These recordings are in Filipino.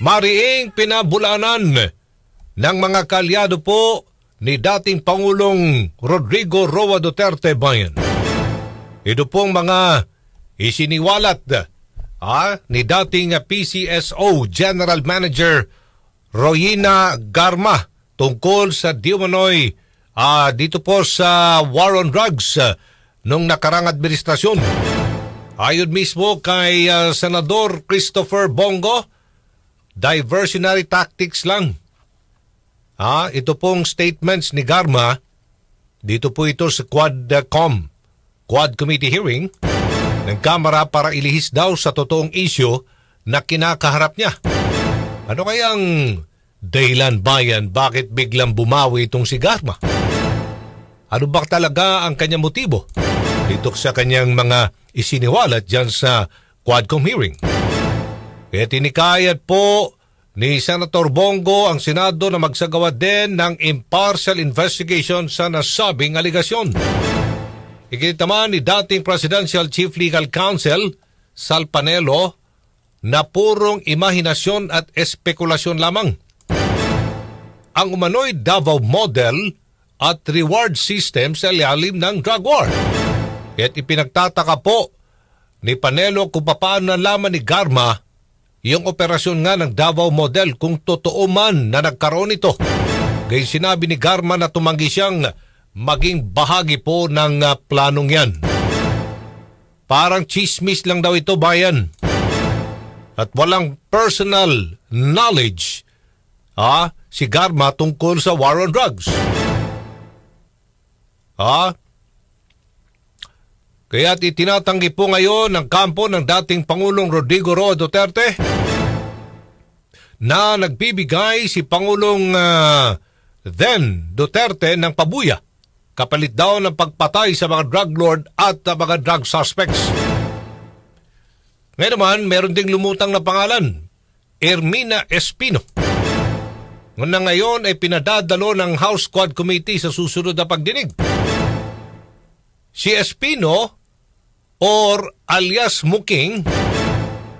mariing pinabulanan ng mga kalyado po ni dating Pangulong Rodrigo Roa Duterte Bayan. Ito pong mga isiniwalat ah, ni dating PCSO General Manager Royina Garma tungkol sa Diumanoy ah, dito po sa War on Drugs ah, nung nakarang administrasyon. Ayon mismo kay ah, Senador Christopher Bongo, diversionary tactics lang. Ah, ito pong statements ni Garma, dito po ito sa Quadcom, Quad Committee hearing, ng Kamara para ilihis daw sa totoong isyo na kinakaharap niya. Ano kayang dahilan bayan bakit biglang bumawi itong si Garma? Ano ba talaga ang kanyang motibo? Dito sa kanyang mga isiniwalat dyan sa Quadcom hearing. Kaya tinikayat po ni Senator Bongo ang Senado na magsagawa din ng impartial investigation sa nasabing aligasyon. Ikinit naman ni dating Presidential Chief Legal Counsel Sal Panelo na purong imahinasyon at espekulasyon lamang. Ang umano'y Davao model at reward system sa ilalim ng drug war. Kaya't ipinagtataka po ni Panelo kung paano nalaman ni Garma yung operasyon nga ng Davao Model kung totoo man na nagkaroon ito. Gayun sinabi ni Garma na tumanggi siyang maging bahagi po ng uh, planong yan. Parang chismis lang daw ito bayan. At walang personal knowledge ah, si Garma tungkol sa war on drugs. Ah, kaya itinatanggi po ngayon ng kampo ng dating Pangulong Rodrigo Roa Duterte na nagbibigay si Pangulong uh, then Duterte ng pabuya kapalit daw ng pagpatay sa mga drug lord at uh, mga drug suspects. Ngayon naman, meron ding lumutang na pangalan, Ermina Espino. Na ngayon ay pinadadalo ng House Squad Committee sa susunod na pagdinig. Si Espino or alias Muking,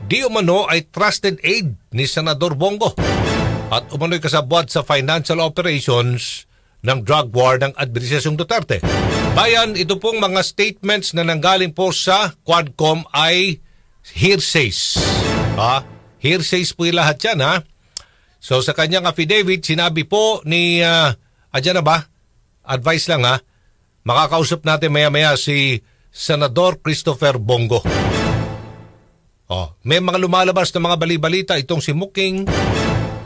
di umano ay trusted aid ni Senador Bongo at umano'y kasabwat sa financial operations ng drug war ng Administrasyong Duterte. Bayan, ito pong mga statements na nanggaling po sa Quadcom ay hearsays. Ha? Hearsays po yung lahat yan, ha? So sa kanyang affidavit, sinabi po ni, uh, adyan na ba? Advice lang, ha? Makakausap natin maya-maya si Senador Christopher Bongo. Oh, may mga lumalabas na mga balibalita itong si Muking.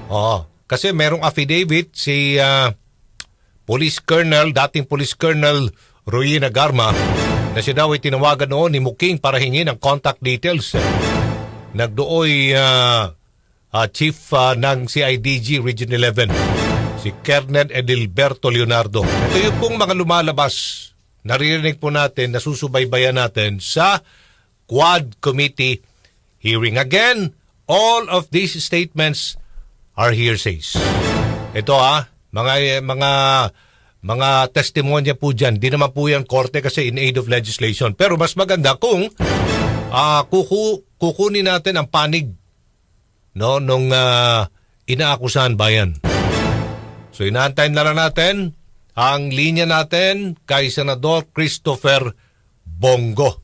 Oh, kasi merong affidavit si uh, Police Colonel, dating Police Colonel Ruina Garma na siya daw ay tinawagan noon ni Muking para hingin ang contact details. Nagdooy uh, uh, Chief uh, ng CIDG Region 11, si Colonel Edilberto Leonardo. Ito yung pong mga lumalabas naririnig po natin, nasusubaybayan natin sa Quad Committee hearing. Again, all of these statements are hearsays. Ito ah, mga mga mga testimonya po diyan. Di naman po yan korte kasi in aid of legislation. Pero mas maganda kung uh, kuku, kukunin natin ang panig no nung uh, inaakusahan bayan. So inaantayin na lang natin ang linya natin kay Senador Christopher Bongo.